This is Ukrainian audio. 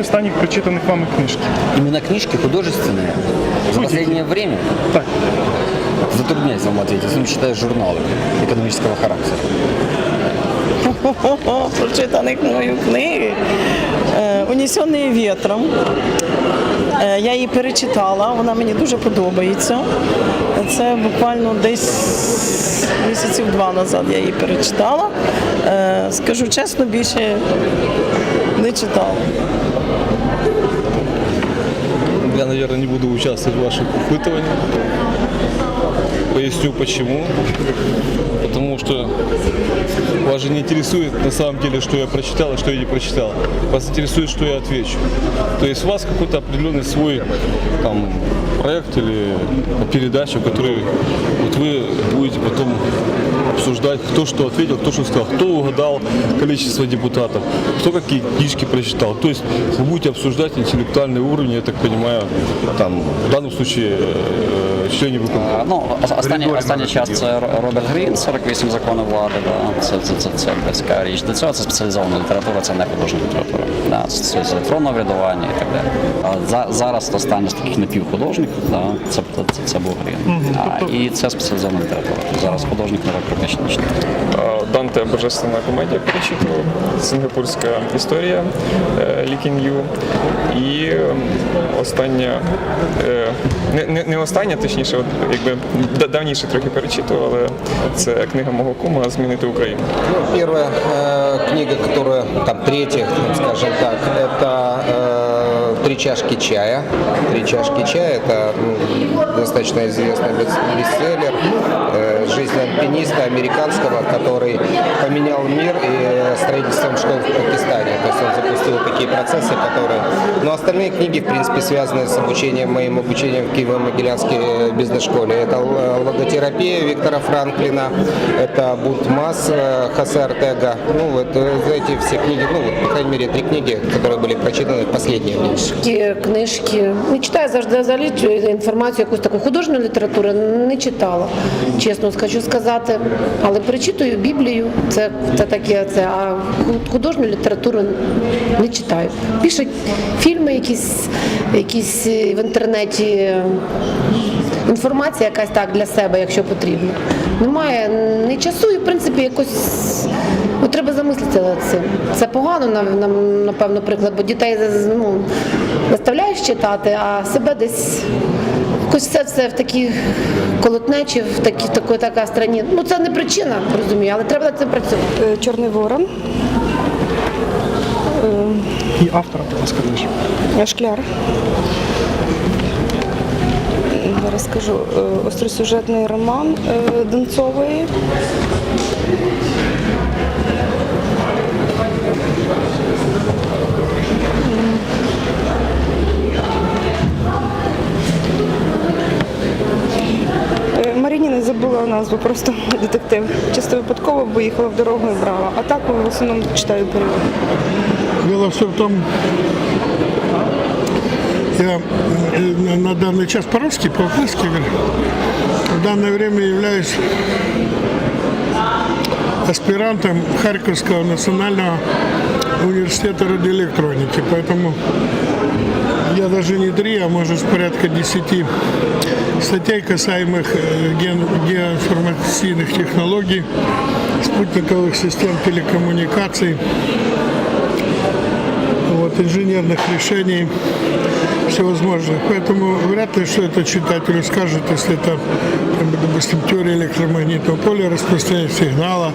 останніх прочитаних вами книжки? Именно книжки художественные за Будете. последнее время Так. затрудняюсь вам ответить, если не читаю журналы экономического характера. О, прочитаних мною книги. Е, Унесений вітром. Е, Я її перечитала, вона мені дуже подобається. Це буквально десь місяців два назад я її перечитала. Е, Скажу чесно, більше не читала. Я, наверное, не буду участвовать в ваших выпытываниях. Поясню почему. Потому что вас же не интересует на самом деле, что я прочитал и что я не прочитал. Вас интересует, что я отвечу. То есть у вас какой-то определенный свой там, проект или передача, который вот вы будете потом обсуждать, кто что ответил, кто что сказал, кто угадал количество депутатов, кто какие книжки прочитал. То есть вы будете обсуждать интеллектуальный уровень, я так понимаю, там, в данном случае э, членів виконкому. А, Ну, ос- останній, останній час це Роберт Грін, 48 законів влади. Да. Це, це, це, це така річ. До цього це спеціалізована література, це не художня література. Да. Це стосується електронного врядування і так далі. А за, зараз останній з таких напівхудожників, да, це, це, це був Грін. А, і це спеціалізована література. Зараз художник не практично Данте Божественна комедія перечитував, Сингапурська історія е, Ю. І остання, е, не, не, не остання, точніше, от, якби да- давніше трохи перечитував, але це книга мого кума Змінити Україну. Ну, Первая э, книга, которая, там, третья, скажем так, это э, «Три чашки чая». «Три чашки чая» — это м, достаточно известный бес- бестселлер э, жизнь альпиниста американского, который поменял мир и строительством школ в Пакистане. То есть он запустил такие процессы, которые... Но остальные книги, в принципе, связаны с обучением, моим обучением в Киево-Могилянской э, бизнес-школе. Это л- логотерапия Виктора Франклина, это Бутмас э, Хосе Артега. Ну, вот э, эти все книги, ну, вот, по крайней мере, три книги, которые были прочитаны в последнее время. Ті книжки не читаю завжди взагалі цю інформацію, якусь таку художню літературу не читала, чесно скажу сказати. Але перечитую Біблію, це, це таке, це, а художню літературу не читаю. Більше фільми, якісь, якісь в інтернеті. Інформація якась так для себе, якщо потрібно. Немає ні часу і в принципі якось ну, треба замислитися над цим. Це погано, напевно, приклад, бо дітей ну, заставляєш читати, а себе десь якось все в такій колотнечі, в такій, в такої така страні. Ну це не причина, розумію, але треба над цим працювати. Е, Чорний ворон, І автора, будь ласка, е, шкляр. Зараз скажу е, остросюжетний роман Донцової. забула назву, просто детектив. Чисто випадково, бо їхала в дорогу і брала. А так в основному читаю перевод. Дело все в том, я э, на- на данный час по-русски, по-украински говорю, в данное время являюсь аспирантом Харьковского национального университета радиоэлектроники, поэтому я даже не три, а может порядка десяти статей, касаемых э, геоинформационных технологий, спутниковых систем телекоммуникаций, вот, инженерных решений всевозможных. Поэтому вряд ли что это читателю скажет, если это, там, допустим, теория электромагнитного поля, распространение сигнала,